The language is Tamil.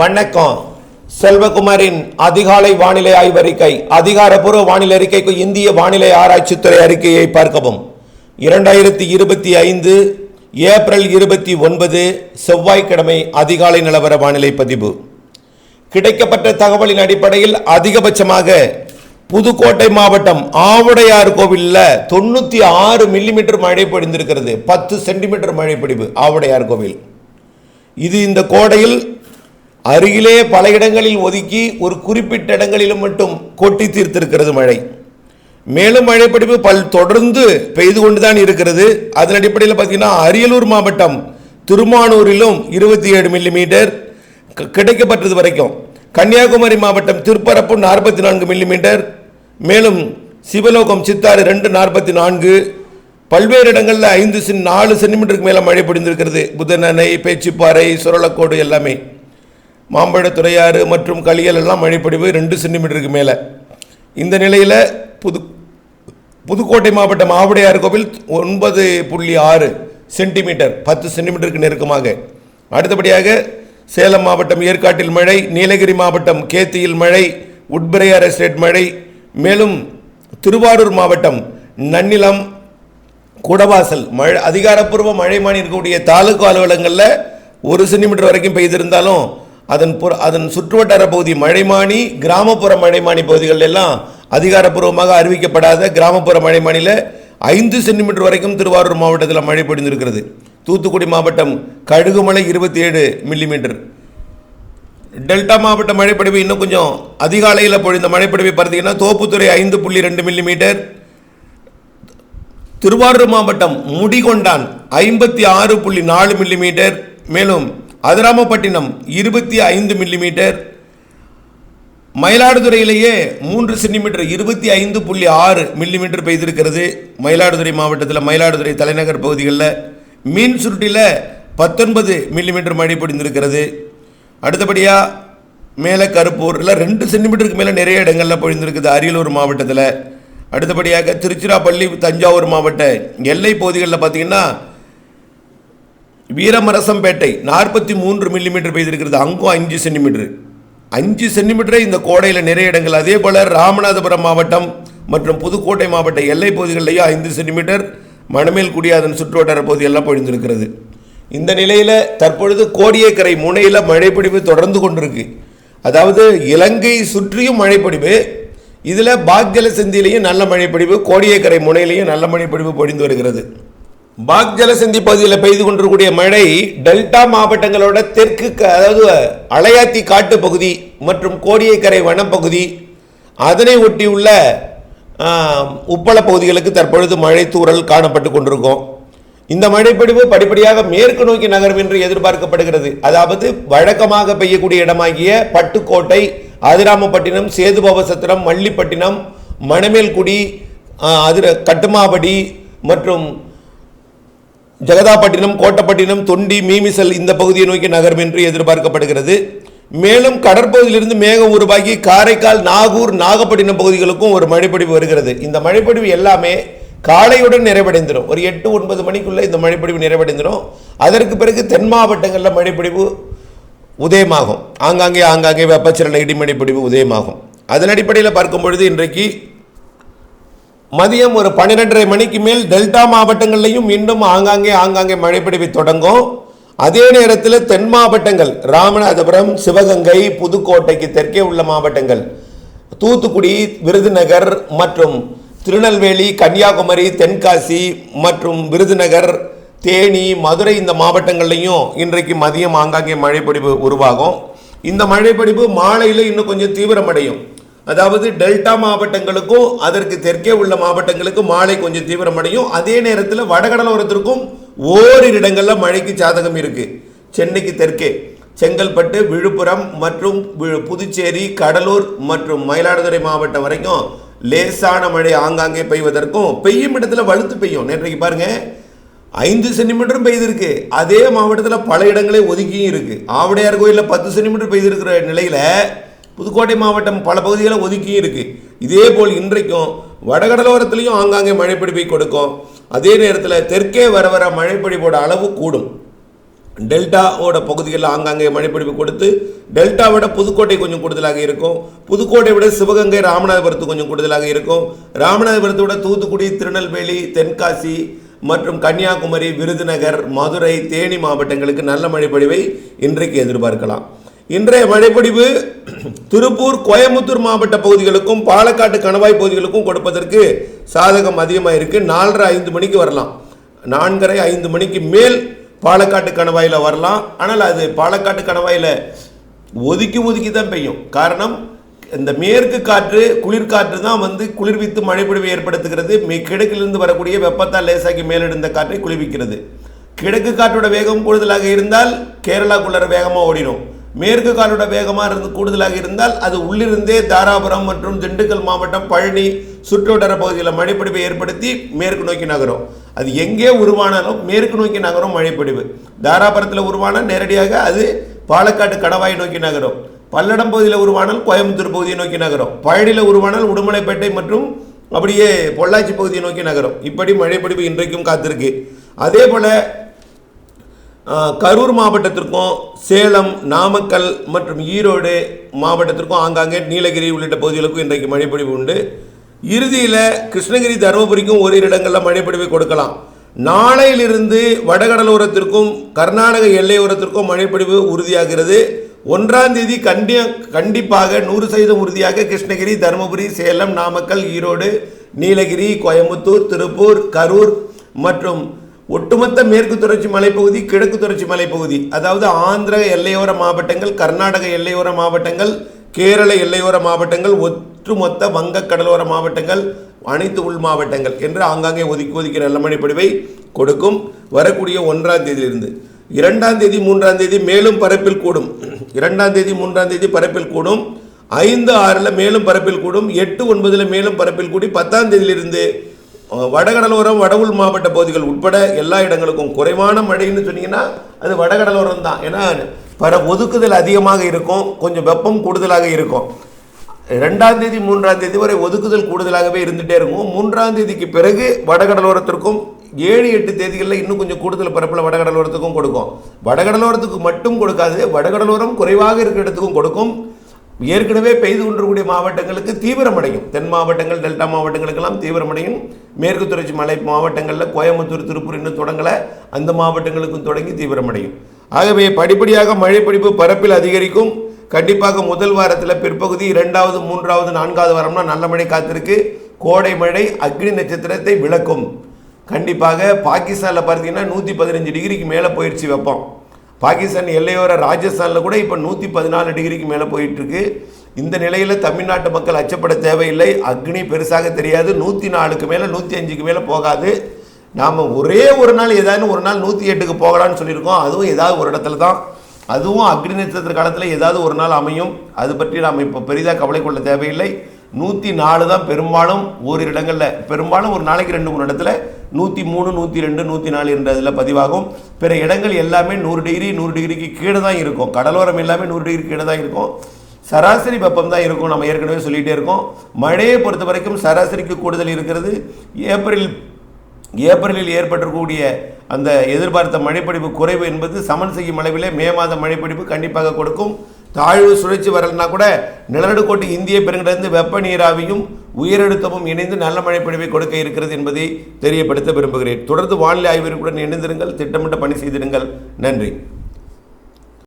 வணக்கம். செல்வகுமாரின் அதிகாலை வானிலை ஆய்வறிக்கை அதிகாரப்பூர்வ வானிலை அறிக்கைக்கு இந்திய வானிலை ஆராய்ச்சித்துறை அறிக்கையை பார்க்கவும். இரண்டாயிரத்தி இருபத்தி ஐந்து ஏப்ரல் இருபத்தி ஒன்பது செவ்வாய்க்கிழமை அதிகாலை நிலவர வானிலை பதிவு. கிடைக்கப்பட்ட தகவலின் அடிப்படையில் அதிகபட்சமாக புதுக்கோட்டை மாவட்டம் ஆவுடையார் கோவிலில் தொண்ணூற்றி ஆறு மில்லிமீட்டர் மழை பொழிந்திருக்கிறது. பத்து சென்டிமீட்டர் மழை பொழிவு ஆவுடையார் கோவில். இது இந்த கோடையில் அருகிலே பல இடங்களில் ஒதுக்கி ஒரு குறிப்பிட்ட இடங்களிலும் மட்டும் கொட்டி தீர்த்திருக்கிறது மழை. மேலும் மழைப்பிடிப்பு பல் தொடர்ந்து பெய்து கொண்டுதான் இருக்கிறது. அதன் அடிப்படையில் பார்த்தீங்கன்னா அரியலூர் மாவட்டம் திருமானூரிலும் இருபத்தி ஏழு மில்லிமீட்டர் க- கிடைக்கப்பட்டது வரைக்கும். கன்னியாகுமரி மாவட்டம் திருப்பரப்பு நாற்பத்தி நான்கு மில்லிமீட்டர் மேலும் சிவலோகம் சித்தாறு ரெண்டு நாற்பத்தி நான்கு பல்வேறு இடங்களில் ஐந்து நாலு சென்டிமீட்டருக்கு மேலே மழை பொழிந்திருக்கிறது. புதனணை பேச்சுப்பாறை சுரளக்கோடு எல்லாமே. மாம்பழத்துறையாறு மற்றும் களியல் எல்லாம் மழைப்பொழிவு ரெண்டு சென்டிமீட்டருக்கு மேலே. இந்த நிலையில் புது புதுக்கோட்டை மாவட்டம் ஆவுடையார் கோவில் ஒன்பது புள்ளி ஆறு சென்டிமீட்டர் பத்து சென்டிமீட்டருக்கு நெருக்கமாக. அடுத்தபடியாக சேலம் மாவட்டம் ஏற்காட்டில் மழை நீலகிரி மாவட்டம் கேத்தியில் மழை உட்பிரையார் எஸ்டேட் மழை மேலும் திருவாரூர் மாவட்டம் நன்னிலம் குடவாசல் மழை அதிகாரப்பூர்வ மழை இருக்கக்கூடிய தாலுகா அலுவலகங்களில் ஒரு சென்டிமீட்டர் வரைக்கும் பெய்திருந்தாலும் அதன் புற அதன் சுற்றுவட்டார பகுதி மழைமானி கிராமப்புற மழைமானி பகுதிகள் எல்லாம் அதிகாரப்பூர்வமாக அறிவிக்கப்படாத கிராமப்புற மழைமானியில் ஐந்து சென்டிமீட்டர் வரைக்கும் திருவாரூர் மாவட்டத்தில் மழை பொழிந்திருக்கிறது. தூத்துக்குடி மாவட்டம் கழுகுமலை இருபத்தி ஏழு மில்லிமீட்டர். டெல்டா மாவட்ட மழைப்பொழிவு இன்னும் கொஞ்சம் அதிகாலையில் பொழிந்த மழைப்பொழிவை பார்த்தீங்கன்னா தோப்புத்துறை ஐந்து புள்ளி ரெண்டு மில்லிமீட்டர். திருவாரூர் மாவட்டம் முடிகொண்டான் ஐம்பத்தி ஆறு புள்ளி நாலு மில்லிமீட்டர். மேலும் அதிராமப்பட்டினம் இருபத்தி ஐந்து மில்லிமீட்டர் மயிலாடுதுறையிலேயே மூன்று சென்டிமீட்டர் இருபத்தி ஐந்து புள்ளி ஆறு மில்லிமீட்டர் பெய்திருக்கிறது. மயிலாடுதுறை மாவட்டத்தில் மயிலாடுதுறை தலைநகர் பகுதிகளில் மீன் சுருட்டியில் பத்தொன்பது மில்லிமீட்டர் மழை பொழிந்திருக்கிறது. அடுத்தபடியாக மேலே கருப்பூரில் ரெண்டு சென்டிமீட்டருக்கு மேலே நிறைய இடங்களில் பொழிந்திருக்குது அரியலூர் மாவட்டத்தில். அடுத்தபடியாக திருச்சிராப்பள்ளி தஞ்சாவூர் மாவட்ட எல்லை பகுதிகளில் பார்த்தீங்கன்னா வீரமரசம்பேட்டை நாற்பத்தி மூன்று மில்லிமீட்டர் பெய்திருக்கிறது. அங்கும் அஞ்சு சென்டிமீட்டர் அஞ்சு சென்டிமீட்டரே இந்த கோடையில் நிறைய இடங்கள். அதே போல் ராமநாதபுரம் மாவட்டம் மற்றும் புதுக்கோட்டை மாவட்ட எல்லை பகுதிகளிலேயும் ஐந்து சென்டிமீட்டர் மணமேல்குடி அதன் சுற்றுவட்டார பகுதியெல்லாம் பொழிந்திருக்கிறது. இந்த நிலையில் தற்பொழுது கோடியக்கரை முனையில் மழைப்பிடிவு தொடர்ந்து கொண்டிருக்கு. அதாவது இலங்கை சுற்றியும் மழைப்பிடிவு இதில் பாக்ஜல சிந்தியிலையும் நல்ல மழைப்பிடிவு கோடியக்கரை முனையிலையும் நல்ல மழைப்பிடிவு பொழிந்து வருகிறது. பாக் ஜலசந்தி பகுதியில் பெய்து கொண்டிருக்கக்கூடிய மழை டெல்டா மாவட்டங்களோட தெற்கு அதாவது அலையாத்தி காட்டு பகுதி மற்றும் கோடியக்கரை வனப்பகுதி அதனை ஒட்டியுள்ள உப்பள பகுதிகளுக்கு தற்பொழுது மழை தூறல் காணப்பட்டு கொண்டிருக்கும். இந்த மழைப்பிடிவு படிப்படியாக மேற்கு நோக்கி நகரும் என்று எதிர்பார்க்கப்படுகிறது. அதாவது வழக்கமாக பெய்யக்கூடிய இடமாகிய பட்டுக்கோட்டை அதிராமப்பட்டினம் சேதுபாபசத்திரம் மல்லிப்பட்டினம் மணமேல்குடி அதிர கட்டுமாபடி மற்றும் ஜெகதாப்பட்டினம் கோட்டப்பட்டினம் தொண்டி மீமிசல் இந்த பகுதியை நோக்கி நகரும் என்று எதிர்பார்க்கப்படுகிறது. மேலும் கடற்பகுதியிலிருந்து மேகம் உருவாகி காரைக்கால் நாகூர் நாகப்பட்டினம் பகுதிகளுக்கும் ஒரு மழைப்பொழிவு வருகிறது. இந்த மழைப்பொழிவு எல்லாமே காலையுடன் நிறைவடைந்துடும். ஒரு எட்டு ஒன்பது மணிக்குள்ளே இந்த மழைப்பொழிவு நிறைவடைந்துடும். அதற்கு பிறகு தென் மாவட்டங்களில் மழைப்பொழிவு உதயமாகும். ஆங்காங்கே ஆங்காங்கே வெப்பச்சலன இடிமழை பொழிவு உதயமாகும். அதன் அடிப்படையில் பார்க்கும் பொழுது இன்றைக்கு மதியம் ஒரு பன்னிரெண்டரை மணிக்கு மேல் டெல்டா மாவட்டங்கள்லையும் மீண்டும் ஆங்காங்கே ஆங்காங்கே மழைப்பிடிவை தொடங்கும். அதே நேரத்தில் தென் மாவட்டங்கள் ராமநாதபுரம் சிவகங்கை புதுக்கோட்டைக்கு தெற்கே உள்ள மாவட்டங்கள் தூத்துக்குடி விருதுநகர் மற்றும் திருநெல்வேலி கன்னியாகுமரி தென்காசி மற்றும் விருதுநகர் தேனி மதுரை இந்த மாவட்டங்கள்லையும் இன்றைக்கு மதியம் ஆங்காங்கே மழைப்பொடிவு உருவாகும். இந்த மழைப்பொடிவு மாலையில் இன்னும் கொஞ்சம் தீவிரமடையும். அதாவது டெல்டா மாவட்டங்களுக்கும் அதற்கு தெற்கே உள்ள மாவட்டங்களுக்கும் மாலை கொஞ்சம் தீவிரமடையும் அதே நேரத்தில் வடகடலோரத்திற்கும் ஓரிரு இடங்களில் மழைக்கு சாதகம் இருக்கு. சென்னைக்கு தெற்கே செங்கல்பட்டு விழுப்புரம் மற்றும் புதுச்சேரி கடலூர் மற்றும் மயிலாடுதுறை மாவட்டம் வரைக்கும் லேசான மழை ஆங்காங்கே பெய்வதற்கும் பெய்யும் இடத்துல வலுத்து பெய்யும். நேற்றைக்கு பாருங்க ஐந்து சென்டிமீட்டரும் பெய்திருக்கு. அதே மாவட்டத்தில் பல இடங்களே ஒதுக்கியும் இருக்கு. ஆவடையார் கோயிலில் பத்து சென்டிமீட்டர் பெய்திருக்கிற நிலையில புதுக்கோட்டை மாவட்டம் பல பகுதிகளை ஒதுக்கியும் இருக்கு. இதே போல் இன்றைக்கும் வடகடலோரத்துலேயும் ஆங்காங்கே மழைப்பிடிப்பை கொடுக்கும். அதே நேரத்தில் தெற்கே வர வர மழைப்பிடிப்போட அளவு கூடும். டெல்டாவோட பகுதிகளில் ஆங்காங்கே மழைப்பிடிப்பு கொடுத்து டெல்டாவோட புதுக்கோட்டை கொஞ்சம் கூடுதலாக இருக்கும். புதுக்கோட்டை விட சிவகங்கை ராமநாதபுரத்து கொஞ்சம் கூடுதலாக இருக்கும். ராமநாதபுரத்தை விட தூத்துக்குடி திருநெல்வேலி தென்காசி மற்றும் கன்னியாகுமரி விருதுநகர் மதுரை தேனி மாவட்டங்களுக்கு நல்ல மழைப்பொழிவை இன்றைக்கு எதிர்பார்க்கலாம். இன்றைய மழைப்பொழிவு திருப்பூர் கோயம்புத்தூர் மாவட்ட பகுதிகளுக்கும் பாலக்காட்டு கணவாய் பகுதிகளுக்கும் கொடுப்பதற்கு சாதகம் அதிகமாக இருக்குது நாலரை ஐந்து மணிக்கு வரலாம். நான்கரை ஐந்து மணிக்கு மேல் பாலக்காட்டு கணவாயில் வரலாம். ஆனால் அது பாலக்காட்டு கணவாயில் ஒதுக்கி ஒதுக்கி தான் பெய்யும். காரணம் இந்த மேற்கு காற்று குளிர்காற்று தான் வந்து குளிர்வித்து மழைப்பொழிவை ஏற்படுத்துகிறது. மே- கிழக்கிலிருந்து வரக்கூடிய வெப்பத்தால் லேசாக்கி மேலெடுந்த காற்றை குளிர்விக்கிறது. கிழக்கு காற்றோட வேகம் கூடுதலாக இருந்தால் கேரளாக்குள்ளர வேகமாக ஓடிடும் மேற்கு காலோட வேகமாக இருந்து கூடுதலாக இருந்தால் அது உள்ளிருந்தே தாராபுரம் மற்றும் திண்டுக்கல் மாவட்டம் பழனி சுற்றுவட்டார பகுதியில் மழைப்பிடிப்பை ஏற்படுத்தி மேற்கு நோக்கி நகரும். அது எங்கே உருவானாலும் மேற்கு நோக்கி நகரும் மழைப்பிடிவு. தாராபுரத்தில் உருவானால் நேரடியாக அது பாலக்காட்டு கடவாய் நோக்கி நகரும். பல்லடம் பகுதியில் உருவானால் கோயம்புத்தூர் பகுதியை நோக்கி நகரும். பழனியில் உருவானால் உடுமலைப்பேட்டை மற்றும் அப்படியே பொள்ளாச்சி பகுதியை நோக்கி நகரும். இப்படி மழைப்பிடிப்பு இன்றைக்கும் காத்திருக்கு. அதே போல கரூர் மாவட்டத்திற்கும் சேலம் நாமக்கல் மற்றும் ஈரோடு மாவட்டத்திற்கும் ஆங்காங்கே நீலகிரி உள்ளிட்ட பகுதிகளுக்கும் இன்றைக்கு மழைப்பொழிவு உண்டு. இறுதியில் கிருஷ்ணகிரி தருமபுரிக்கும் ஓரிரு இடங்களில் மழைப்பொழிவை கொடுக்கலாம். நாளையிலிருந்து வடகடலோரத்திற்கும் கர்நாடக எல்லையோரத்திற்கும் மழைப்பொழிவு உறுதியாகிறது. ஒன்றாம் தேதி கண்டி கண்டிப்பாக நூறு சதவீதம் உறுதியாக கிருஷ்ணகிரி தருமபுரி சேலம் நாமக்கல் ஈரோடு நீலகிரி கோயம்புத்தூர் திருப்பூர் கரூர் மற்றும் ஒட்டுமொத்த மேற்கு தொடர்ச்சி மலைப்பகுதி கிழக்கு தொடர்ச்சி மலைப்பகுதி அதாவது ஆந்திர எல்லையோர மாவட்டங்கள் கர்நாடக எல்லையோர மாவட்டங்கள் கேரள எல்லையோர மாவட்டங்கள் ஒட்டுமொத்த வங்க கடலோர மாவட்டங்கள் அனைத்து உள் மாவட்டங்கள் என்று ஆங்காங்கே ஒதுக்கி ஒதுக்கி நல்ல மழைப்பொழிவை கொடுக்கும். வரக்கூடிய ஒன்றாம் தேதியிலிருந்து. இரண்டாம் தேதி மூன்றாம் தேதி மேலும் பரப்பில் கூடும். இரண்டாம் தேதி மூன்றாம் தேதி பரப்பில் கூடும். ஐந்து ஆறில் மேலும் பரப்பில் கூடும். எட்டு ஒன்பதில் மேலும் பரப்பில் கூடி பத்தாம் தேதியிலிருந்து வடகடலோரம் வட உள் மாவட்ட பகுதிகள் உட்பட எல்லா இடங்களுக்கும் குறைவான மழைன்னு சொன்னீங்கன்னா அது வடகடலோரம் தான். ஏன்னா பர ஒதுக்குதல் அதிகமாக இருக்கும் கொஞ்சம் வெப்பம் கூடுதலாக இருக்கும். ரெண்டாம் தேதி மூன்றாம் தேதி வரை ஒதுக்குதல் கூடுதலாகவே இருந்துகிட்டே இருக்கும். மூன்றாம் தேதிக்கு பிறகு வடகடலோரத்திற்கும் ஏழு எட்டு தேதிகளில் இன்னும் கொஞ்சம் கூடுதல் பரப்பில் வடகடலோரத்துக்கும் கொடுக்கும். வடகடலோரத்துக்கு மட்டும் கொடுக்காது வடகடலோரம் குறைவாக இருக்கிற இடத்துக்கும் கொடுக்கும். ஏற்கனவே பெய்து கொண்டிருக்கூடிய மாவட்டங்களுக்கு தீவிரமடையும். தென் மாவட்டங்கள் டெல்டா மாவட்டங்களுக்கெல்லாம் தீவிரமடையும். மேற்கு தொடர்ச்சி மலை மாவட்டங்களில் கோயம்புத்தூர் திருப்பூர் இன்னும் தொடங்கலை. அந்த மாவட்டங்களுக்கும் தொடங்கி தீவிரமடையும். ஆகவே படிப்படியாக மழைப்பிடிப்பு பரப்பில் அதிகரிக்கும். கண்டிப்பாக முதல் வாரத்தில் பிற்பகுதி இரண்டாவது மூன்றாவது நான்காவது வாரம்னா நல்ல மழை காத்திருக்கு. கோடை மழை அக்னி நட்சத்திரத்தை விளக்கும். கண்டிப்பாக பாகிஸ்தானில் பார்த்தீங்கன்னா நூற்றி பதினஞ்சு டிகிரிக்கு மேலே போயிடுச்சு வைப்போம். பாகிஸ்தான் எல்லையோர ராஜஸ்தானில் கூட இப்போ நூற்றி பதினாலு டிகிரிக்கு மேலே போயிட்டுருக்கு. இந்த நிலையில் தமிழ்நாட்டு மக்கள் அச்சப்பட தேவையில்லை. அக்னி பெருசாக தெரியாது. நூற்றி நாலுக்கு மேலே நூற்றி அஞ்சுக்கு மேலே போகாது. நாம் ஒரே ஒரு நாள் ஏதாவது ஒரு நாள் நூற்றி எட்டுக்கு போகலான்னு சொல்லியிருக்கோம். அதுவும் ஏதாவது ஒரு இடத்துல தான். அதுவும் அக்னி நட்சத்திர காலத்தில் ஏதாவது ஒரு நாள் அமையும். அது பற்றி நாம் இப்போ பெரிதாக கவலை கொள்ள தேவையில்லை. நூற்றி நாலு தான் பெரும்பாலும் ஒரு இடங்களில். பெரும்பாலும் ஒரு நாளைக்கு ரெண்டு மூணு இடத்துல நூற்றி மூணு நூற்றி ரெண்டு நூற்றி நாலு என்ற இதில் பதிவாகும். பிற இடங்கள் எல்லாமே நூறு டிகிரி நூறு டிகிரிக்கு கீழே தான் இருக்கும். கடலோரம் எல்லாமே நூறு டிகிரி கீழே தான் இருக்கும். சராசரி வெப்பம் தான் இருக்கும் நம்ம ஏற்கனவே சொல்லிகிட்டே இருக்கோம். மழையை பொறுத்த வரைக்கும் சராசரிக்கு கூடுதல் இருக்கிறது. ஏப்ரல் ஏப்ரலில் ஏற்பட்டிருக்கக்கூடிய அந்த எதிர்பார்த்த மழைப்பிடிப்பு குறைவு என்பது சமன் செய்யும் அளவிலே மே மாத மழைப்பிடிப்பு கண்டிப்பாக கொடுக்கும். தாழ்வு சுழற்சி வரலன்னா கூட நிலநடுக்கோட்டு இந்திய பெருங்கிலிருந்து வெப்ப நீராவியும் உயரழுத்தமும் இணைந்து நல்ல மழைப்பிடிப்பை கொடுக்க இருக்கிறது என்பதை தெரியப்படுத்த விரும்புகிறேன். தொடர்ந்து வானிலை ஆய்விற்குடன் இணைந்திருங்கள். திட்டமிட்ட பணி செய்திருங்கள் நன்றி.